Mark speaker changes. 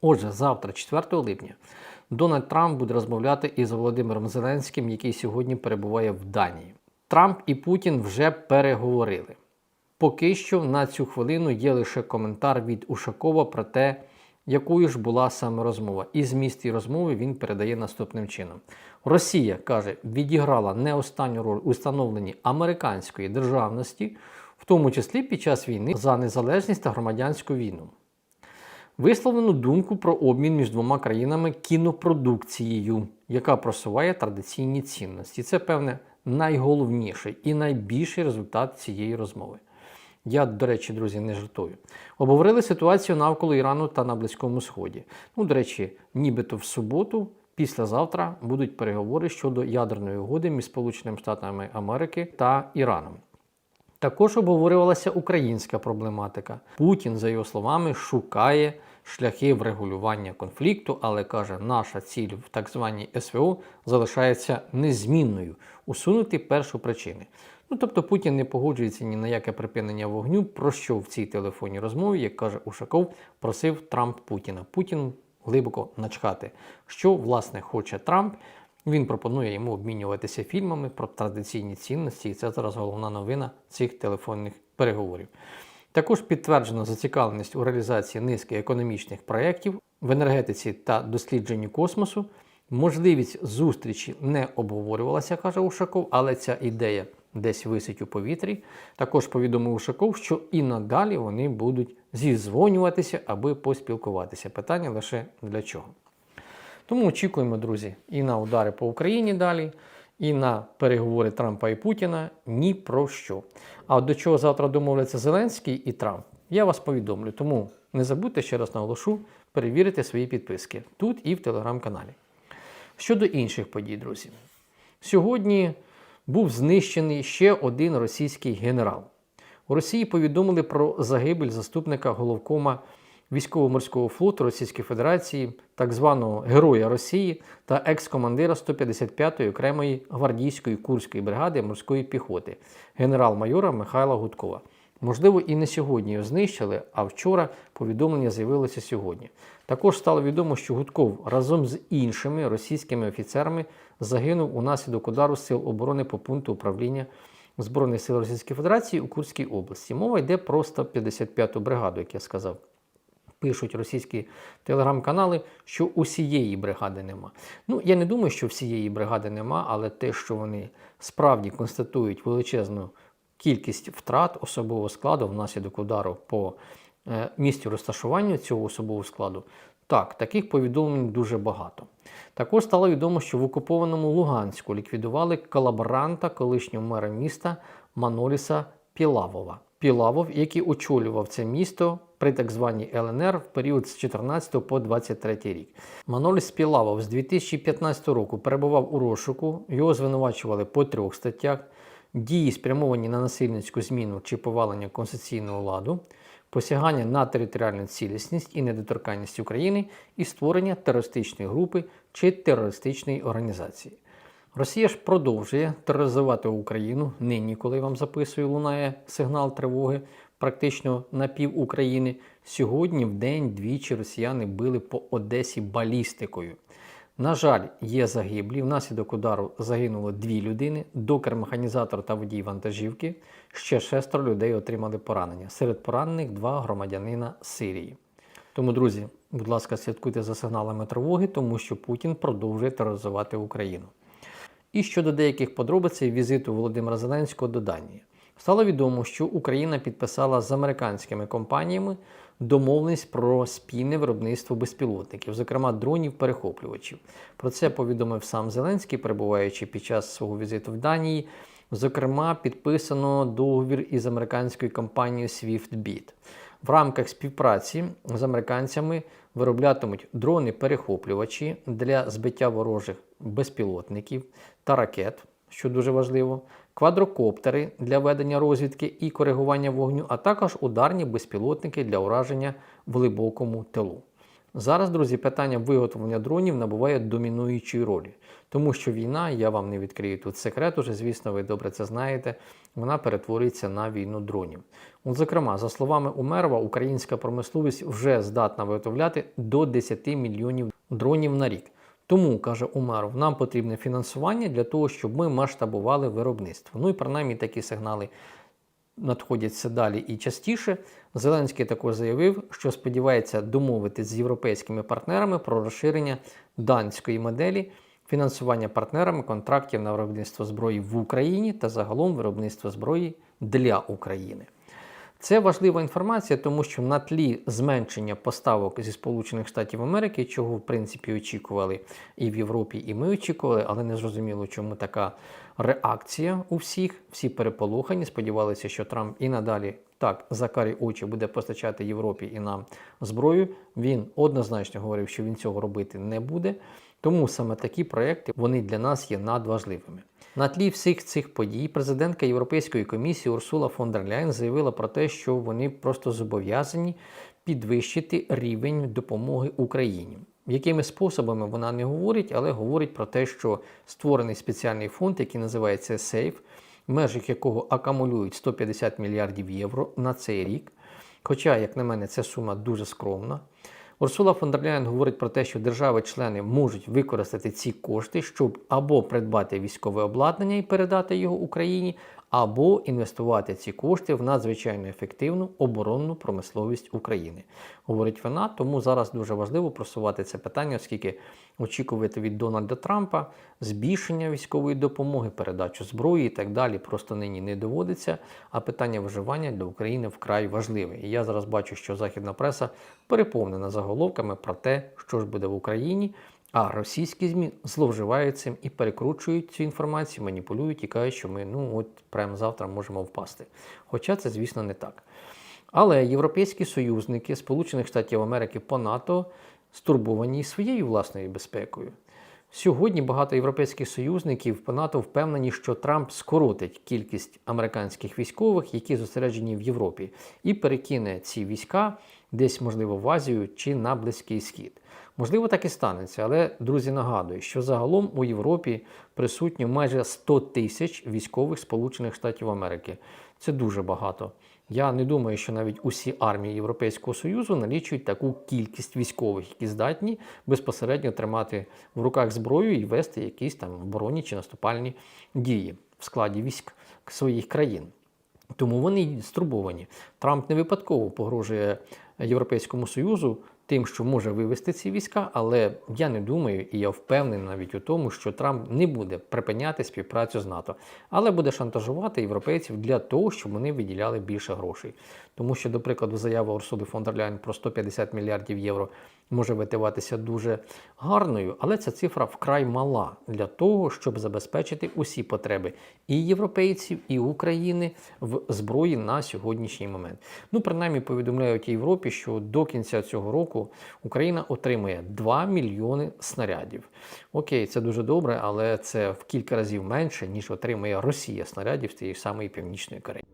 Speaker 1: Отже, завтра, 4 липня, Дональд Трамп буде розмовляти із Володимиром Зеленським, який сьогодні перебуває в Данії. Трамп і Путін вже переговорили. Поки що на цю хвилину є лише коментар від Ушакова про те, якою ж була саме розмова. І зміст її розмови він передає наступним чином: Росія каже, відіграла не останню роль у становленні американської державності, в тому числі під час війни за незалежність та громадянську війну. Висловлену думку про обмін між двома країнами кінопродукцією, яка просуває традиційні цінності. Це, певне, найголовніший і найбільший результат цієї розмови. Я, до речі, друзі, не жартую. Обговорили ситуацію навколо Ірану та на Близькому Сході. Ну, до речі, нібито в суботу, післязавтра будуть переговори щодо ядерної угоди між Сполученими Штатами Америки та Іраном. Також обговорювалася українська проблематика. Путін, за його словами, шукає шляхи врегулювання конфлікту, але каже, наша ціль в так званій СВО залишається незмінною усунути першу причини. Ну тобто Путін не погоджується ні на яке припинення вогню, про що в цій телефонній розмові, як каже Ушаков, просив Трамп Путіна. Путін глибоко начхати, що власне хоче Трамп. Він пропонує йому обмінюватися фільмами про традиційні цінності, і це зараз головна новина цих телефонних переговорів. Також підтверджено зацікавленість у реалізації низки економічних проєктів в енергетиці та дослідженні космосу. Можливість зустрічі не обговорювалася, каже Ушаков, але ця ідея десь висить у повітрі. Також повідомив Ушаков, що і надалі вони будуть зізвонюватися, аби поспілкуватися. Питання лише для чого. Тому очікуємо, друзі, і на удари по Україні далі, і на переговори Трампа і Путіна ні про що. А до чого завтра домовляться Зеленський і Трамп, я вас повідомлю. Тому не забудьте ще раз наголошу перевірити свої підписки тут і в телеграм-каналі. Щодо інших подій, друзі, сьогодні був знищений ще один російський генерал. У Росії повідомили про загибель заступника головкома військово-морського флоту Російської Федерації, так званого Героя Росії та екс-командира 155-ї окремої гвардійської курської бригади морської піхоти генерал-майора Михайла Гудкова. Можливо, і не сьогодні його знищили, а вчора повідомлення з'явилося сьогодні. Також стало відомо, що Гудков разом з іншими російськими офіцерами загинув унаслідок удару сил оборони по пункту управління Збройних сил Російської Федерації у Курській області. Мова йде про 155-ту бригаду, як я сказав. Пишуть російські телеграм-канали, що усієї бригади нема. Ну, я не думаю, що всієї бригади нема, але те, що вони справді констатують величезну кількість втрат особового складу внаслідок удару по е, місцю розташування цього особового складу, так, таких повідомлень дуже багато. Також стало відомо, що в окупованому Луганську ліквідували колаборанта колишнього мера міста Маноліса Пілавова. Пілавов, який очолював це місто при так званій ЛНР в період з 14 по 23 рік. Маноліс Пілавов з 2015 року перебував у розшуку, його звинувачували по трьох статтях: дії, спрямовані на насильницьку зміну чи повалення конституційного ладу, посягання на територіальну цілісність і недоторканність України і створення терористичної групи чи терористичної організації. Росія ж продовжує тероризувати Україну. Нині, коли вам записую, лунає сигнал тривоги практично на пів України. Сьогодні в день двічі росіяни били по Одесі балістикою. На жаль, є загиблі. Внаслідок удару загинуло дві людини: докер-механізатор та водій вантажівки. Ще шестеро людей отримали поранення. Серед поранених два громадянина Сирії. Тому, друзі, будь ласка, слідкуйте за сигналами тривоги, тому що Путін продовжує тероризувати Україну. І щодо деяких подробиць візиту Володимира Зеленського до Данії. Стало відомо, що Україна підписала з американськими компаніями домовленість про спільне виробництво безпілотників, зокрема дронів-перехоплювачів. Про це повідомив сам Зеленський, перебуваючи під час свого візиту в Данії. Зокрема, підписано договір із американською компанією SwiftBit. В рамках співпраці з американцями вироблятимуть дрони-перехоплювачі для збиття ворожих безпілотників та ракет, що дуже важливо, квадрокоптери для ведення розвідки і коригування вогню, а також ударні безпілотники для ураження в глибокому тилу. Зараз, друзі, питання виготовлення дронів набуває домінуючої ролі, тому що війна, я вам не відкрию тут секрет, уже, звісно, ви добре це знаєте, вона перетворюється на війну дронів. От, зокрема, за словами Умерова, українська промисловість вже здатна виготовляти до 10 мільйонів дронів на рік. Тому, каже Умеров, нам потрібне фінансування для того, щоб ми масштабували виробництво. Ну і принаймні такі сигнали надходять все далі і частіше. Зеленський також заявив, що сподівається домовити з європейськими партнерами про розширення данської моделі фінансування партнерами контрактів на виробництво зброї в Україні та загалом виробництво зброї для України. Це важлива інформація, тому що на тлі зменшення поставок зі Сполучених Штатів Америки, чого в принципі очікували і в Європі, і ми очікували, але не зрозуміло, чому така реакція у всіх. Всі переполохані, сподівалися, що Трамп і надалі так за карі очі буде постачати Європі і нам зброю. Він однозначно говорив, що він цього робити не буде. Тому саме такі проекти вони для нас є надважливими. На тлі всіх цих подій президентка Європейської комісії Урсула фон дер Ляйн заявила про те, що вони просто зобов'язані підвищити рівень допомоги Україні. Якими способами вона не говорить, але говорить про те, що створений спеціальний фонд, який називається SAFE, в межах якого акумулюють 150 мільярдів євро на цей рік. Хоча, як на мене, ця сума дуже скромна. Урсула фон дер Ляєн говорить про те, що держави-члени можуть використати ці кошти, щоб або придбати військове обладнання і передати його Україні, або інвестувати ці кошти в надзвичайно ефективну оборонну промисловість України. Говорить вона, тому зараз дуже важливо просувати це питання, оскільки очікувати від Дональда Трампа збільшення військової допомоги, передачу зброї і так далі просто нині не доводиться. А питання виживання для України вкрай важливе. І я зараз бачу, що західна преса переповнена заголовками про те, що ж буде в Україні. А російські ЗМІ зловживають цим і перекручують цю інформацію, маніпулюють і кажуть, що ми ну от прямо завтра можемо впасти. Хоча це, звісно, не так. Але європейські союзники Сполучених Штатів Америки по НАТО стурбовані своєю власною безпекою. Сьогодні багато європейських союзників по НАТО впевнені, що Трамп скоротить кількість американських військових, які зосереджені в Європі, і перекине ці війська десь, можливо, в Азію чи на Близький Схід. Можливо, так і станеться, але друзі, нагадую, що загалом у Європі присутньо майже 100 тисяч військових Сполучених Штатів Америки. Це дуже багато. Я не думаю, що навіть усі армії Європейського Союзу налічують таку кількість військових, які здатні безпосередньо тримати в руках зброю і вести якісь там оборонні чи наступальні дії в складі військ своїх країн. Тому вони стурбовані. Трамп не випадково погрожує Європейському Союзу тим, що може вивести ці війська, але я не думаю, і я впевнений навіть у тому, що Трамп не буде припиняти співпрацю з НАТО, але буде шантажувати європейців для того, щоб вони виділяли більше грошей. Тому що, до прикладу, заява Урсули фон дер Ляйн про 150 мільярдів євро може витиватися дуже гарною, але ця цифра вкрай мала для того, щоб забезпечити усі потреби і європейців, і України в зброї на сьогоднішній момент. Ну, принаймні, повідомляють Європі, що до кінця цього року Україна отримує 2 мільйони снарядів. Окей, це дуже добре, але це в кілька разів менше, ніж отримує Росія снарядів з тієї самої Північної Кореї.